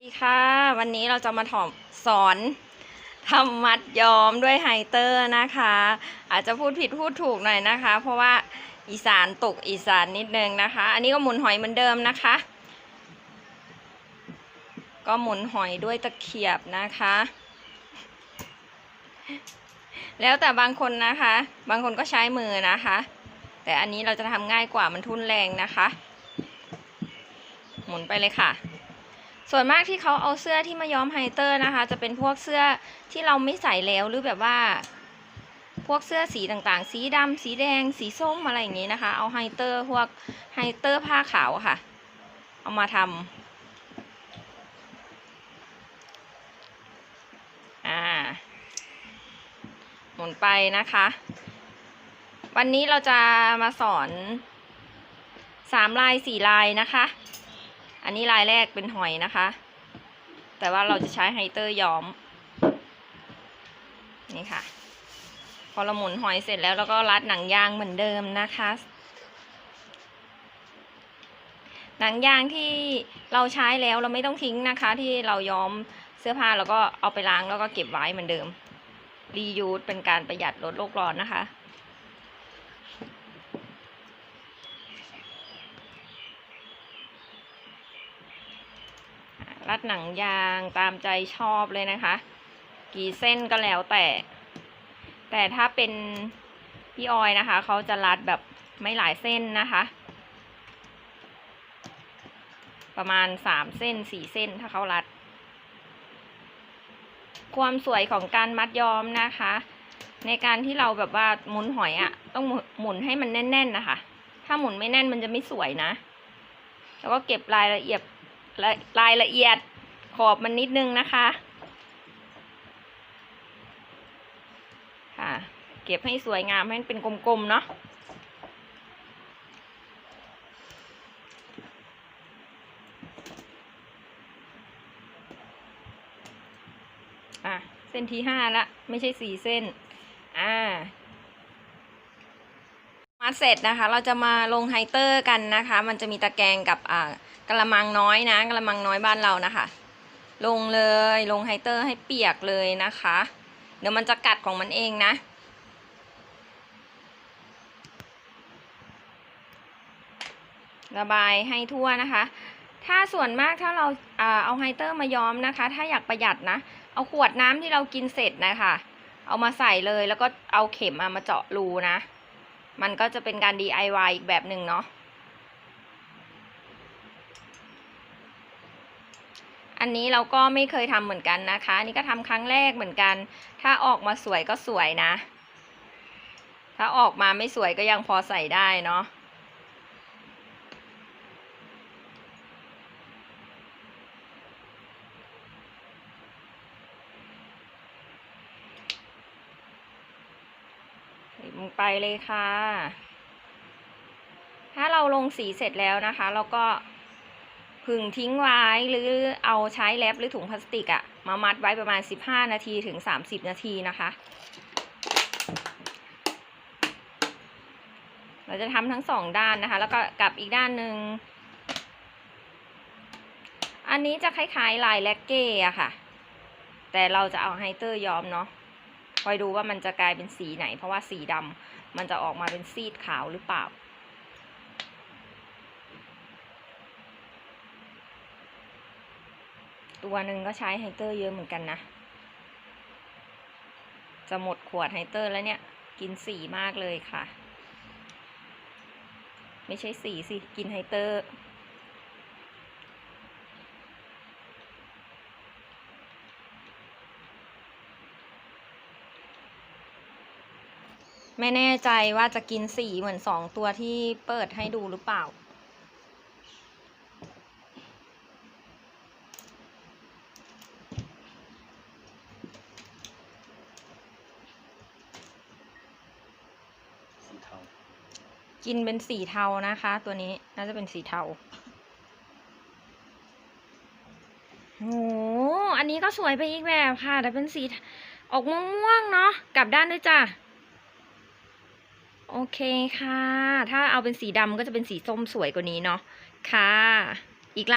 สวัสดีค่ะ วันนี้เราจะมาถอมสอนทำมัดย้อมด้วยไฮเตอร์นะคะ อาจจะพูดผิดพูดถูกหน่อยนะคะ เพราะว่าอีสานตกอีสานนิดนึงนะคะ อันนี้ก็หมุนหอยเหมือนเดิมนะคะ ก็หมุนหอยด้วยตะเขียบนะคะ แล้วแต่บางคนนะคะ บางคนก็ใช้มือนะคะ แต่อันนี้เราจะทำง่ายกว่ามันทุนแรงนะคะ หมุนไปเลยค่ะ ส่วนมากที่เขาเอาเสื้อที่มาย้อมไฮเตอร์นะคะ จะเป็นพวกเสื้อที่เราไม่ใส่แล้วหรือแบบว่า พวกเสื้อสีต่างๆ สีดำสีแดง สีส้มอะไรอย่างนี้นะคะ เอาไฮเตอร์พวกไฮเตอร์ผ้าขาวค่ะ เอามาทำอ่าหมุนไปนะคะ วันนี้เราจะมาสอนสามลายสี่ลายนะคะ อันนี้ลายแรกเป็นหอยนะคะ แต่ว่าเราจะใช้ไฮเตอร์ย้อม นี่ค่ะ พอเราหมุนหอยเสร็จแล้วเราก็รัดหนังยางเหมือนเดิมนะคะ หนังยางที่เราใช้แล้วเราไม่ต้องทิ้งนะคะ ที่เราย้อมเสื้อผ้าแล้วก็เอาไปล้างแล้วก็เก็บไว้เหมือนเดิมรียูสเป็นการประหยัดลดโลกร้อนนะคะ รัดหนังยางตามใจชอบเลยนะคะ กี่เส้นก็แล้วแต่ แต่ถ้าเป็นพี่ออยนะคะ เขาจะรัดแบบไม่หลายเส้นนะคะ ประมาณสามเส้นสี่เส้นถ้าเขารัด ความสวยของการมัดย้อมนะคะ ในการที่เราแบบว่าหมุนหอยอะ่ะ ต้องหมุนให้มันแน่น ๆ นะคะ ถ้าหมุนไม่แน่นมันจะไม่สวยนะ แล้วก็เก็บรายละเอียด รายละเอียดขอบมันนิดนึงนะคะ ค่ะ เก็บให้สวยงามให้มันเป็นกลมๆเนาะอะ เส้นที่ห้าละ ไม่ใช่สี่เส้น อ่า มัดเสร็จนะคะ เราจะมาลงไฮเตอร์กันนะคะ มันจะมีตะแกรงกับอ่ากระมังน้อยนะกระมังน้อยบ้านเรานะคะ ลงเลยลงไฮเตอร์ให้เปียกเลยนะคะ เดี๋ยวมันจะกัดของมันเองนะระบายให้ทั่วนะคะ ถ้าส่วนมากถ้าเราอาเอาไฮเตอร์มาย้อมนะคะ ถ้าอยากประหยัดนะ เอาขวดน้ำที่เรากินเสร็จนะคะ เอามาใส่เลยแล้วก็เอาเข็มมามาเจาะรูนะ มันก็จะเป็นการ DIY อีกแบบหนึ่งเนาะ อันนี้เราก็ไม่เคยทำเหมือนกันนะคะ นี่ก็ทำครั้งแรกเหมือนกัน ถ้าออกมาสวยก็สวยนะ ถ้าออกมาไม่สวยก็ยังพอใส่ได้เนาะ ลงไปเลยค่ะ ถ้าเราลงสีเสร็จแล้วนะคะ เราก็ผึ่งทิ้งไว้หรือเอาใช้แรปหรือถุงพลาสติกอะมามัดไว้ประมาณ 15 นาทีถึง 30 นาทีนะคะ เราจะทำทั้งสองด้านนะคะ แล้วก็กลับอีกด้านหนึ่งอันนี้จะคล้ายๆลายแล็กเก้อะค่ะ แต่เราจะเอาไฮเตอร์ย้อมเนาะ คอยดูว่ามันจะกลายเป็นสีไหน เพราะว่าสีดำมันจะออกมาเป็นซีดขาวหรือเปล่า ตัวหนึ่งก็ใช้ไฮเตอร์เยอะเหมือนกันนะ จะหมดขวดไฮเตอร์แล้วเนี่ย กินสีมากเลยค่ะ ไม่ใช่สีสิ กินไฮเตอร์ ไม่แน่ใจว่าจะกินสีเหมือนสองตัวที่เปิดให้ดูหรือเปล่า สีเทา กินเป็นสีเทานะคะ ตัวนี้น่าจะเป็นสีเทาโหอันนี้ก็สวยไปอีกแบบค่ะ แต่เป็นสีออกม่วงๆเนาะกลับด้านด้วยจ้ะ โอเคค่ะ ถ้าเอาเป็นสีดำก็จะเป็นสีส้มสวยกว่านี้เนาะค่ะ